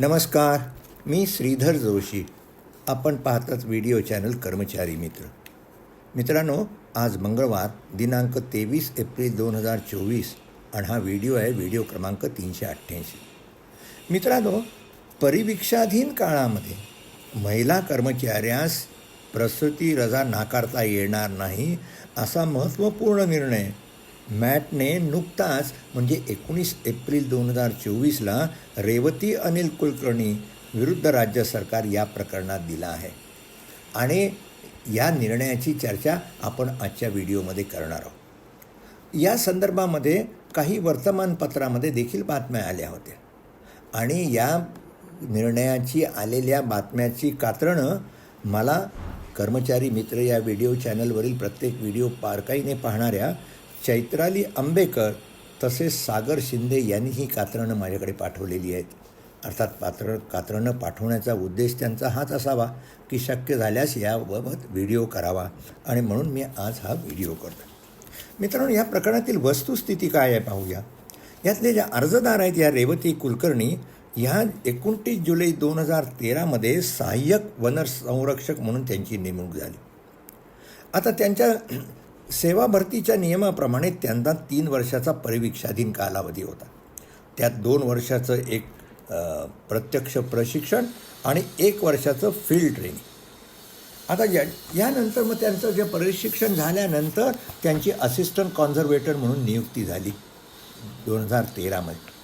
नमस्कार मी श्रीधर जोशी. आपण पाहताच व्हिडिओ चॅनल कर्मचारी मित्र. मित्रांनो आज मंगळवार दिनांक तेवीस एप्रिल दोन हजार चोवीस आणि हा व्हिडिओ आहे व्हिडिओ क्रमांक तीनशे अठ्ठ्याऐंशी. मित्रांनो परिवीक्षाधीन काळामध्ये महिला कर्मचाऱ्यास प्रसूती रजा नाकारता येणार नाही असा महत्त्वपूर्ण निर्णय मॅटने नुकताच म्हणजे एकोणीस एप्रिल दोन हजार चोवीसला रेवती अनिल कुलकर्णी विरुद्ध राज्य सरकार या प्रकरणात दिला आहे. आणि या निर्णयाची चर्चा आपण आजच्या व्हिडिओमध्ये करणार आहोत. या संदर्भामध्ये काही वर्तमानपत्रामध्ये देखील बातम्या आल्या होत्या. आणि या निर्णयाची आलेल्या बातम्याची कात्रणं मला कर्मचारी मित्र या व्हिडिओ चॅनलवरील प्रत्येक व्हिडिओ बारकाईने पाहणाऱ्या चैत्राली आंबेकर तसेच सागर शिंदे यांनी ही कात्रणं माझ्याकडे पाठवलेली आहेत. अर्थात पात्र कात्रणं पाठवण्याचा उद्देश त्यांचा हाच असावा की शक्य झाल्यास याबाबत व्हिडिओ करावा आणि म्हणून मी आज हा व्हिडिओ करतो मित्रांनो या प्रकरणातील वस्तुस्थिती काय आहे पाहूया. यातले ज्या अर्जदार आहेत या रेवती कुलकर्णी ह्या एकोणतीस जुलै दोन हजार तेरामध्ये सहाय्यक वन संरक्षक म्हणून त्यांची नेमणूक झाली. आता त्यांच्या सेवा भरतीच्या नियमाप्रमाणे त्यांना तीन वर्षाचा परिवीक्षाधीन कालावधी होता. त्यात दोन वर्षाचं एक प्रत्यक्ष प्रशिक्षण आणि एक वर्षाचं फील्ड ट्रेनिंग. आता या यानंतर मग त्यांचं जे प्रशिक्षण झाल्यानंतर त्यांची असिस्टंट कॉन्झर्वेटर म्हणून नियुक्ती झाली दोन हजार तेरामध्ये.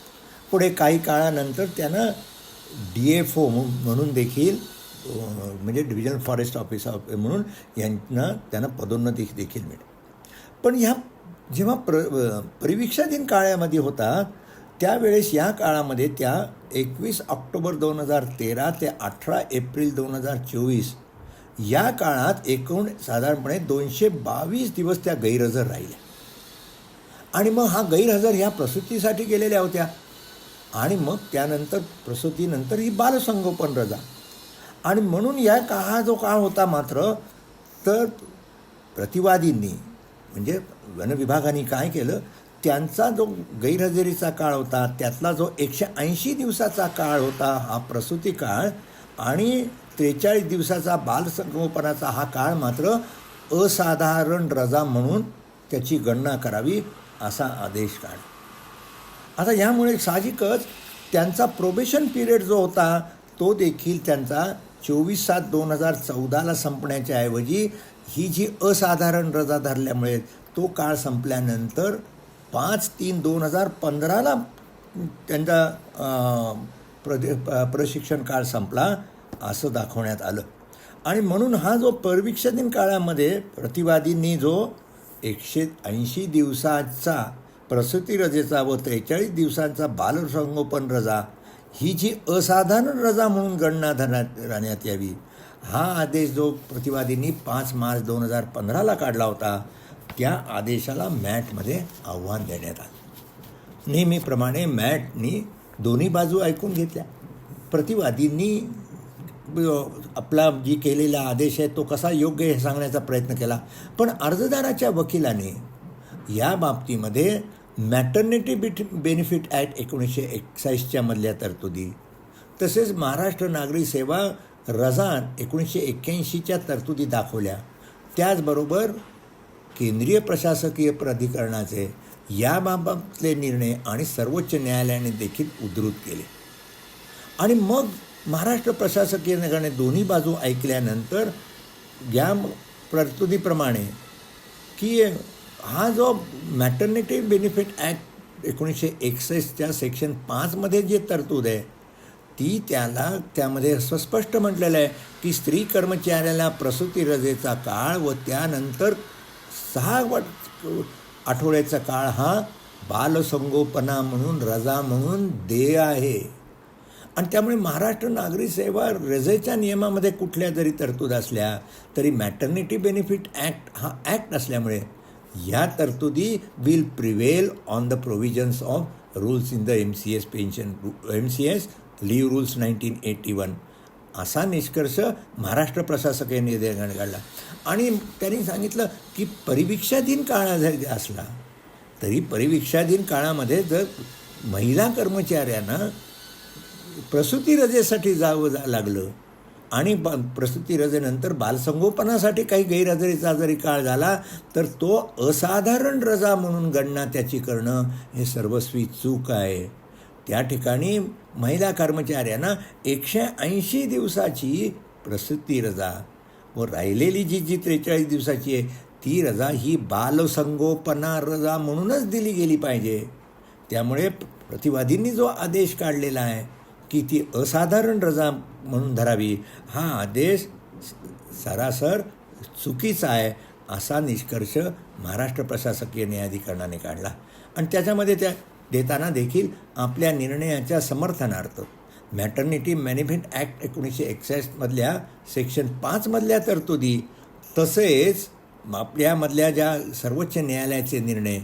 पुढे काही काळानंतर त्यांना डी एफ ओ म्हणून देखील म्हणजे डिव्हिजन फॉरेस्ट ऑफिसर म्हणून यांना त्यांना पदोन्नती देखील मिळते पण ह्या जेव्हा प्र परिवीक्षाधीन काळामध्ये होता त्यावेळेस या काळामध्ये त्या एकवीस ऑक्टोबर दोन हजार तेरा ते अठरा एप्रिल दोन हजार चोवीस या काळात एकूण साधारणपणे दोनशे बावीस दिवस त्या गैरहजर राहिल्या. आणि मग हा गैरहजर ह्या प्रसूतीसाठी गेलेल्या होत्या. आणि मग त्यानंतर प्रसूतीनंतर ही बालसंगोपन रजा. आणि म्हणून या का हा जो काळ होता मात्र तर प्रतिवादींनी म्हणजे वनविभागाने काय केलं त्यांचा जो गैरहजेरीचा काळ होता त्यातला जो एकशे ऐंशी दिवसाचा काळ होता हा प्रसूती काळ आणि त्रेचाळीस दिवसाचा बालसंगोपनाचा हा काळ मात्र असाधारण रजा म्हणून त्याची गणना करावी असा आदेश काढ आता यामुळे साहजिकच त्यांचा प्रोबेशन पिरियड जो होता तो देखील त्यांचा चोवीस सात दोन हजार चौदाला संपण्याच्या ऐवजी ही जी असाधारण रजा धरल्यामुळे तो काळ संपल्यानंतर पाच तीन दोन हजार पंधराला त्यांचा प्रदे प- प्रशिक्षण काळ संपला असं दाखवण्यात आलं. आणि म्हणून हा जो परिवीक्षाधीन काळामध्ये प्रतिवादींनी जो एकशे ऐंशी दिवसाचा प्रसूती रजेचा व त्रेचाळीस दिवसांचा बालसंगोपन रजा ही जी असाधारण रजा म्हणून गणना धरण्यात राहण्यात यावी हा आदेश जो प्रतिवादींनी पाच मार्च दोन हजार पंधराला काढला होता त्या आदेशाला मॅटमध्ये आव्हान देण्यात आलं. नेहमीप्रमाणे मॅटनी दोन्ही बाजू ऐकून घेतल्या. प्रतिवादींनी आपला जी केलेला आदेश आहे तो कसा योग्य हे सांगण्याचा प्रयत्न केला. पण अर्जदाराच्या वकिलाने या बाबतीमध्ये मॅटर्निटी बिट बेनिफिट ॲक्ट एकोणीसशे एकसाईसच्या मधल्या तरतुदी तसेच महाराष्ट्र नागरी सेवा रझान एकोणीसशे एक्क्याऐंशीच्या तरतुदी दाखवल्या. त्याचबरोबर केंद्रीय प्रशासकीय प्राधिकरणाचे याबाबतले निर्णय आणि सर्वोच्च न्यायालयाने देखील उद्धृत केले. आणि मग महाराष्ट्र प्रशासकीय नगराने दोन्ही बाजू ऐकल्यानंतर या तरतुदीप्रमाणे की हा जो मॅटर्निटी बेनिफिट ॲक्ट एकोणीसशे एकसष्टच्या सेक्शन पाचमध्ये जे तरतूद आहे ती त्याला त्यामध्ये स्पष्ट म्हटलेलं आहे की स्त्री कर्मचाऱ्याला प्रसूती रजेचा काळ व त्यानंतर सहा वाट आठवड्याचा काळ हा बालसंगोपना म्हणून रजा म्हणून देय आहे. आणि त्यामुळे महाराष्ट्र नागरी सेवा रजेच्या नियमामध्ये कुठल्या जरी तरतूद असल्या तरी मॅटर्निटी बेनिफिट ॲक्ट हा ॲक्ट असल्यामुळे या तरतुदी will prevail on the provisions of rules in the M C S pension M C S leave rules nineteen eighty one. असा निष्कर्ष महाराष्ट्र प्रशासकीय देण्यात काढला. आणि त्यांनी सांगितलं की परिवीक्षाधीन काळा जरी असला तरी परिवीक्षाधीन काळामध्ये जर महिला कर्मचाऱ्यांना प्रसूती रजेसाठी जावं जा लागलं आणि ब प्रसूती रजेनंतर बालसंगोपनासाठी काही गैरहजेरीचा जरी काळ झाला तर तो असाधारण रजा म्हणून गणना त्याची करणं हे सर्वस्वी चूक आहे. त्या ठिकाणी महिला कर्मचाऱ्यांना एकशे ऐंशी दिवसाची प्रसूती रजा व राहिलेली जी जी त्रेचाळीस दिवसाची आहे ती रजा ही बालसंगोपना रजा म्हणूनच दिली गेली पाहिजे. त्यामुळे प्रतिवादींनी जो आदेश काढलेला आहे की ती असाधारण रजा म्हणून धरावी हा आदेश सरासर चुकीचा आहे असा निष्कर्ष महाराष्ट्र प्रशासकीय न्यायाधिकरणाने काढला. आणि त्याच्यामध्ये त्या देताना देखील आपल्या निर्णयाच्या समर्थनार्थ. मॅटर्निटी मॅनिफेट ॲक्ट एकोणीसशे एकसष्टमधल्या सेक्शन पाचमधल्या तरतुदी तसेच आपल्यामधल्या ज्या सर्वोच्च न्यायालयाचे निर्णय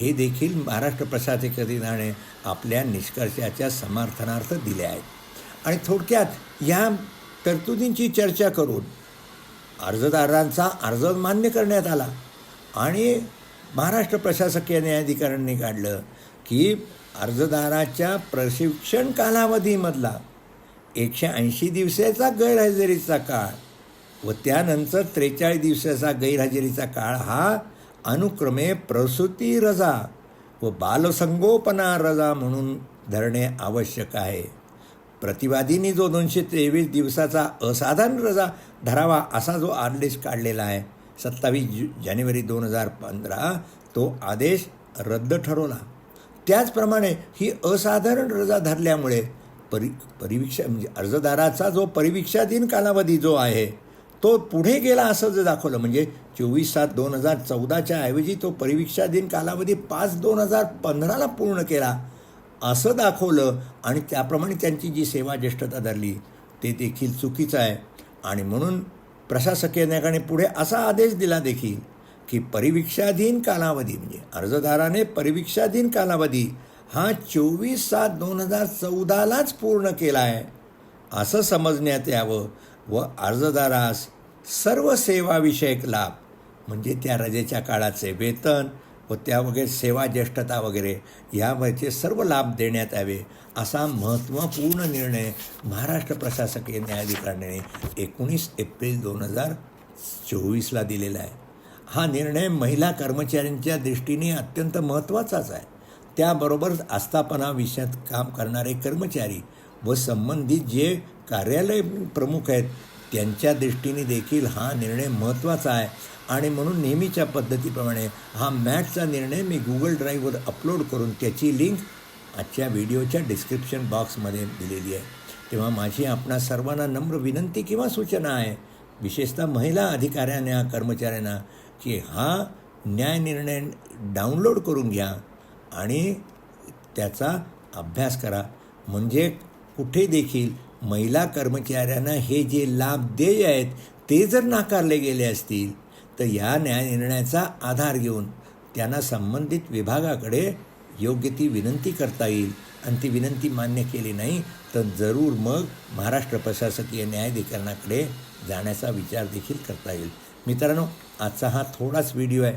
हे देखील महाराष्ट्र प्रशासकीय आपल्या निष्कर्षाच्या समर्थनार्थ दिले आहेत. आणि थोडक्यात या तरतुदींची चर्चा करून अर्जदारांचा अर्ज मान्य करण्यात आला आणि महाराष्ट्र प्रशासकीय न्यायाधिकरणाने काढलं. की अर्जदाराच्या प्रशिक्षण कालावधीमधला एकशे ऐंशी दिवसाचा गैरहजेरीचा काळ व त्यानंतर त्रेचाळीस दिवसाचा गैरहजेरीचा काळ हा अनुक्रमे प्रसूती रजा व बालसंगोपना रजा म्हणून धरणे आवश्यक आहे. प्रतिवादींनी जो दोनशे तेवीस दिवसाचा असाधारण रजा धरावा असा जो आदेश काढलेला आहे सत्तावीस जु जानेवारी दोन हजार पंधरा तो आदेश रद्द ठरवला. त्याचप्रमाणे ही असाधारण रजा धरल्यामुळे परि परिवीक्षा म्हणजे अर्जदाराचा जो परिवीक्षाधीन कालावधी जो आहे तो पुढे गेला असं जर दाखवलं म्हणजे चोवीस सात दोन हजार चौदाच्या ऐवजी तो परिवीक्षाधीन कालावधी पाच दोन हजार पंधराला पूर्ण केला असं दाखवलं आणि त्याप्रमाणे त्यांची जी सेवा ज्येष्ठता धरली ते देखील चुकीचं आहे. आणि म्हणून प्रशासकीय न्यायालयाने पुढे असा आदेश दिला देखील. की परिवीक्षाधीन कालावधी म्हणजे अर्जदाराने परिवीक्षाधीन कालावधी हा चोवीस सात दोन हजार चौदालाच पूर्ण केला आहे असं समजण्यात यावं व अर्जदारास सर्व सेवाविषयक लाभ म्हणजे त्या रजेच्या काळाचे वेतन व त्या वगैरे सेवा ज्येष्ठता वगैरे यावरचे सर्व लाभ देण्यात यावे असा महत्त्वपूर्ण निर्णय महाराष्ट्र प्रशासकीय न्यायाधिकरणाने एकोणीस एप्रिल दोन हजार चोवीसला दिलेला आहे. हा निर्णय महिला कर्मचाऱ्यांच्या दृष्टीने अत्यंत महत्त्वाचाच आहे. त्याबरोबर आस्थापना विषयात काम करणारे कर्मचारी व संबंधित जे कार्यालय प्रमुख आहेत त्यांच्या दृष्टीने देखील हा निर्णय महत्त्वाचा आहे. आणि म्हणून नेहमीच्या पद्धतीप्रमाणे हा मॅटचा निर्णय मी गुगल ड्राईव्हवर अपलोड करून त्याची लिंक आजच्या व्हिडिओच्या डिस्क्रिप्शन बॉक्समध्ये दिलेली आहे. तेव्हा माझी आपणा सर्वांना नम्र विनंती किंवा सूचना आहे. विशेषतः महिला अधिकाऱ्यांना कर्मचाऱ्यांना की हा न्याय निर्णय डाउनलोड करून घ्या आणि त्याचा अभ्यास करा. म्हणजे कुठे देखील महिला कर्मचाऱ्यांना हे जे लाभ देय आहेत ते जर नाकारले गेले असतील तर या न्याय निर्णयाचा आधार घेऊन त्यांना संबंधित विभागाकडे योग्य ती विनंती करता येईल. आणि ती विनंती मान्य केली नाही तर जरूर मग महाराष्ट्र प्रशासकीय न्यायाधिकरणाकडे जाण्याचा विचार देखील करता येईल. मित्रांनो आजचा हा थोडाच व्हिडिओ आहे.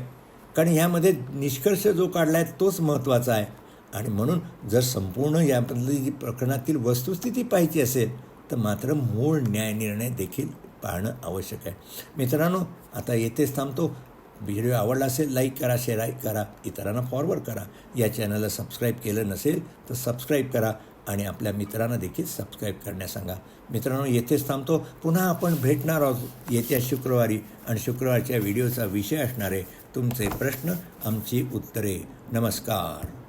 कारण ह्यामध्ये निष्कर्ष जो काढला आहे तोच महत्त्वाचा आहे. आणि म्हणून जर संपूर्ण यामधली जी प्रकरणातील वस्तुस्थिती पाहिजे असेल तर मात्र मूळ न्याय निर्णय देखील पाहणं आवश्यक आहे. मित्रांनो आता येथेच थांबतो. व्हिडिओ आवडला असेल लाईक करा शेअर करा इतरांना फॉरवर्ड करा. या चॅनलला सबस्क्राईब केलं नसेल तर सबस्क्राईब करा. आणि आपल्या मित्रांना देखील सबस्क्राईब करण्यास सांगा. मित्रांनो येथेच थांबतो. पुन्हा आपण भेटणार आहोत. येत्या शुक्रवारी आणि शुक्रवारच्या व्हिडिओचा विषय असणारे तुमचे प्रश्न आमची उत्तरे. नमस्कार.